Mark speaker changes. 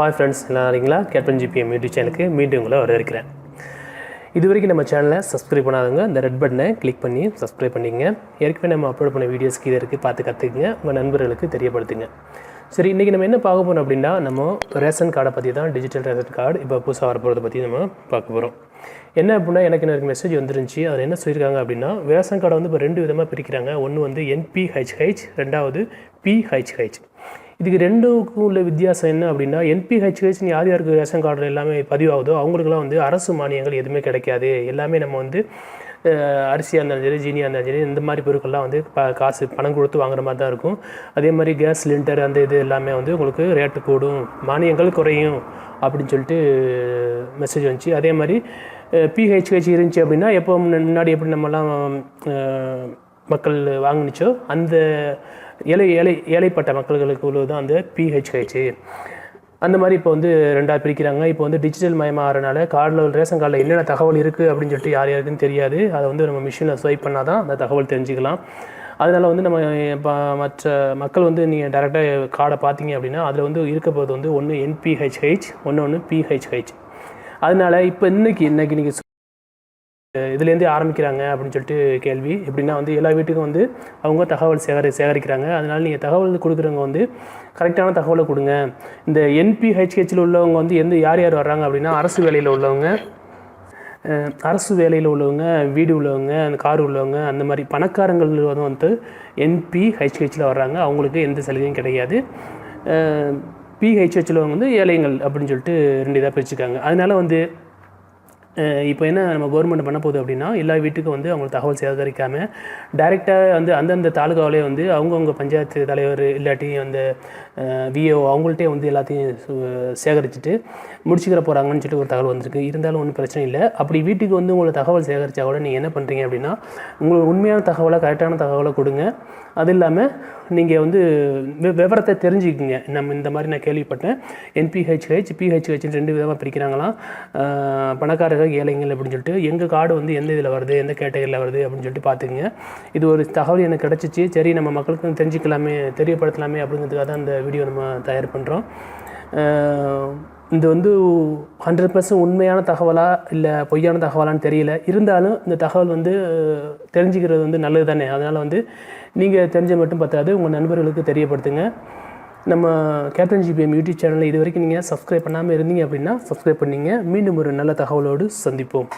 Speaker 1: Hi friends எல்லாம் இருக்கீங்களா captain GBM YouTube சேனலுக்கு மீண்டும் உங்களை வரவேற்கிறேன். இது வரைக்கும் நம்ம சேனலை சப்ஸ்கிரைப் பண்ணாதவங்க இந்த ரெட் பட்டனை கிளிக் பண்ணி சப்ஸ்கிரைப் பண்ணிக்கங்க. ஏற்கனவே நம்ம அப்லோட் பண்ண வீடியோஸ்க்கு இது இருக்குது பார்த்து கற்றுக்குங்க உங்கள் நண்பர்களுக்கு தெரியப்படுத்துங்க. சரி இன்றைக்கி நம்ம என்ன பார்க்க போகிறோம் அப்படின்னா நம்ம ரேஷன் கார்டை பற்றி தான் டிஜிட்டல் ரேஷன் கார்டு இப்போ புதுசாக வரப்போகிறத பற்றி நம்ம பார்க்க போகிறோம் என்ன அப்படின்னா எனக்கு எனக்கு மெசேஜ் வந்துருந்துச்சு. அதில் என்ன சொல்லியிருக்காங்க அப்படின்னா ரேஷன் கார்டை வந்து இப்போ ரெண்டு விதமாக பிரிக்கிறாங்க. ஒன்று வந்து என்பிஹெச்ஹெச் ரெண்டாவது பிஹெச்ஹெச் இதுக்கு ரெண்டுக்கும் உள்ள வித்தியாசம் என்ன அப்படின்னா என்பிஹெச்ஹெச்னு யார் யாருக்கு ரேஷன் கார்டு எல்லாமே பதிவாகுதோ அவங்களுக்குலாம் வந்து அரசு மானியங்கள் எதுவுமே கிடைக்காது. எல்லாமே நம்ம வந்து அரிசியாக இருந்தாலும் சரி ஜீனியாக இருந்தாலும் சரி இந்த மாதிரி பொருட்கள்லாம் வந்து ப காசு பணம் கொடுத்து வாங்குற மாதிரி தான் இருக்கும். அதே மாதிரி கேஸ் சிலிண்டர் அந்த இது எல்லாமே வந்து உங்களுக்கு ரேட்டு கூடும் மானியங்கள் குறையும் அப்படின்னு சொல்லிட்டு மெசேஜ் வந்துச்சு. அதே மாதிரி பிஹெச்ஹெச் இருந்துச்சு அப்படின்னா எப்போ முன்னாடி எப்படி நம்மலாம் மக்கள் வாங்கினுச்சோ அந்த ஏழை ஏழை ஏழைப்பட்ட மக்களுக்கு உள்ளது தான் அந்த பிஹெச்ஹெச் அந்த மாதிரி இப்போ வந்து ரெண்டாக பிரிக்கிறாங்க. இப்போ வந்து டிஜிட்டல் மயமாகறனால கார்டில் ரேஷன் கார்டில் என்னென்ன தகவல் இருக்குது அப்படின்னு சொல்லிட்டு யார் யாருக்குன்னு தெரியாது. அதை வந்து நம்ம மிஷினில் ஸ்வைப் பண்ணால் தான் அந்த தகவல் தெரிஞ்சுக்கலாம். அதனால் வந்து நம்ம இப்போ மற்ற மக்கள் வந்து நீங்கள் டேரெக்டாக கார்டை பார்த்தீங்க அப்படின்னா அதில் வந்து இருக்க போகிறது வந்து ஒன்று என்பிஹெச்ஹெச் ஒன்று ஒன்று பிஹெச்ஹெச் அதனால இப்போ இன்னைக்கு இன்னைக்கு நீங்கள் இதுலேருந்து ஆரம்பிக்கிறாங்க அப்படின்னு சொல்லிட்டு கேள்வி. எப்படின்னா வந்து எல்லா வீட்டுக்கும் வந்து அவங்க தகவல் சேகரி சேகரிக்கிறாங்க. அதனால் நீங்கள் தகவல் கொடுக்குறவங்க வந்து கரெக்டான தகவலை கொடுங்க. இந்த என்பிஹெச்ஹெச்சில் உள்ளவங்க வந்து எந்த யார் யார் வர்றாங்க அப்படின்னா அரசு வேலையில் உள்ளவங்க அரசு வேலையில் உள்ளவங்க வீடு உள்ளவங்க அந்த கார் உள்ளவங்க அந்த மாதிரி பணக்காரங்கள் வந்து வந்து என்பிஹெச்ஹெச்சில் வர்றாங்க. அவங்களுக்கு எந்த சலுகையும் கிடையாது. பிஹெச்ஹெச்சில் வந்து ஏழைகள் அப்படின்னு சொல்லிட்டு ரெண்டு இதாக பிரிச்சுக்காங்க அதனால வந்து இப்போ என்ன நம்ம கவர்மெண்ட் பண்ண போகுது அப்படின்னா எல்லா வீட்டுக்கும் வந்து அவங்களுக்கு தகவல் சேகரிக்காமல் டைரெக்டாக வந்து அந்தந்த தாலுகாவிலே வந்து அவங்கவுங்க பஞ்சாயத்து தலைவர் இல்லாட்டி அந்த விஓ அவங்கள்ட்டே வந்து எல்லாத்தையும் சு- சேகரிச்சுட்டு முடிச்சுக்கிற போகிறாங்கன்னு சொல்லிட்டு ஒரு தகவல் வந்திருக்கு. இருந்தாலும் ஒன்றும் பிரச்சனை இல்லை. அப்படி வீட்டுக்கு வந்து உங்களை தகவல் சேகரித்தா கூட நீங்கள் என்ன பண்ணுறீங்க அப்படின்னா உங்களுக்கு உண்மையான தகவலை கரெக்டான தகவலை கொடுங்க. அது இல்லாமல் நீங்கள் வந்து விவரத்தை தெரிஞ்சுக்கிங்க. நம்ம இந்த மாதிரி நான் கேள்விப்பட்டேன். என்பிஹெச்ஹெச் பிஹெச்ஹெச் ரெண்டு விதமாக பிரிக்கிறாங்களாம். பணக்காரர் பணக்காரர்கள் ஏழைங்கள் அப்படின்னு சொல்லிட்டு எங்கள் கார்டு வந்து எந்த இதில் வருது எந்த கேட்டகரியில் வருது அப்படின்னு சொல்லிட்டு பார்த்துக்குங்க. இது ஒரு தகவல் எனக்கு கிடச்சிச்சு. சரி நம்ம மக்களுக்கு தெரிஞ்சுக்கலாமே தெரியப்படுத்தலாமே அப்படிங்கிறதுக்காக தான் இந்த வீடியோ நம்ம தயார் பண்ணுறோம் இது வந்து ஹண்ட்ரட் பர்சன்ட் உண்மையான தகவலா இல்லை பொய்யான தகவலான்னு தெரியல. இருந்தாலும் இந்த தகவல் வந்து தெரிஞ்சுக்கிறது வந்து நல்லது தானே அதனால் வந்து நீங்கள் தெரிஞ்ச மட்டும் பத்தாது உங்கள் நண்பர்களுக்கு தெரியப்படுத்துங்க. நம்ம கேப்டன் ஜிபிஎம் யூடியூப் சேனலில் இது வரைக்கும் நீங்கள் சப்ஸ்கிரைப் பண்ணாமல் இருந்தீங்க அப்படின்னா சப்ஸ்கிரைப் பண்ணிங்க. மீண்டும் ஒரு நல்ல தகவலோடு சந்திப்போம்.